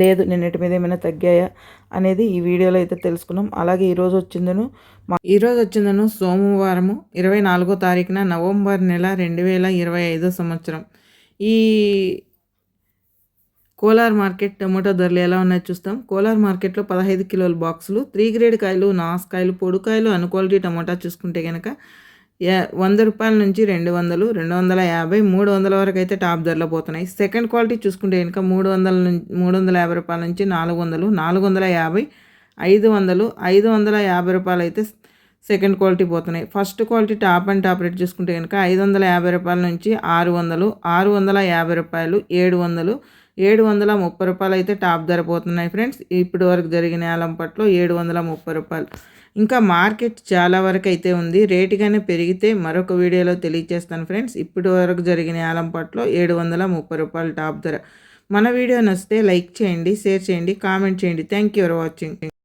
లేదు నిన్నటి మీద ఏమైనా తగ్గాయా అనేది ఈ వీడియోలో అయితే తెలుసుకున్నాం. అలాగే ఈరోజు వచ్చిందను ఈరోజు వచ్చిందను సోమవారము ఇరవై నాలుగో తారీఖున నవంబర్ నెల రెండు వేల ఇరవై ఐదో సంవత్సరం. ఈ కోలార్ మార్కెట్ టమోటా ధరలు ఎలా ఉన్నాయో చూస్తాం. కోలార్ మార్కెట్లో పదహైదు కిలోల బాక్సులు త్రీ గ్రేడ్ కాయలు నాసుకాయలు పొడుకాయలు అనుక్వాలిటీ టమోటా చూసుకుంటే కనుక వంద రూపాయల నుంచి రెండు వందలు రెండు వందల యాభై మూడు వందల వరకు అయితే టాప్ ధరలో పోతున్నాయి. సెకండ్ క్వాలిటీ చూసుకుంటే కనుక మూడు వందల నుంచి మూడు వందల యాభై రూపాయల నుంచి నాలుగు వందలు నాలుగు వందల యాభై ఐదు వందలు ఐదు వందల యాభై రూపాయలు అయితే సెకండ్ క్వాలిటీ పోతున్నాయి. First quality top and top rate చూసుకుంటే కనుక ఐదు వందల యాభై రూపాయల నుంచి ఆరు వందలు ఆరు వందల యాభై రూపాయలు ఏడు వందలు ఏడు వందల ముప్పై రూపాయలు అయితే టాప్ ధర పోతున్నాయి ఫ్రెండ్స్. ఇప్పటి వరకు జరిగిన ఆలంపట్లో ఏడు వందల ముప్పై రూపాయలు. ఇంకా మార్కెట్ చాలా వరకు అయితే ఉంది. రేటుగానే పెరిగితే మరొక వీడియోలో తెలియజేస్తాను ఫ్రెండ్స్. ఇప్పటి వరకు జరిగిన ఆలంపాట్లో ఏడు వందల ముప్పై రూపాయలు టాప్ ధర. మన వీడియో నచ్చితే లైక్ చేయండి షేర్ చేయండి కామెంట్ చేయండి. Thank you for watching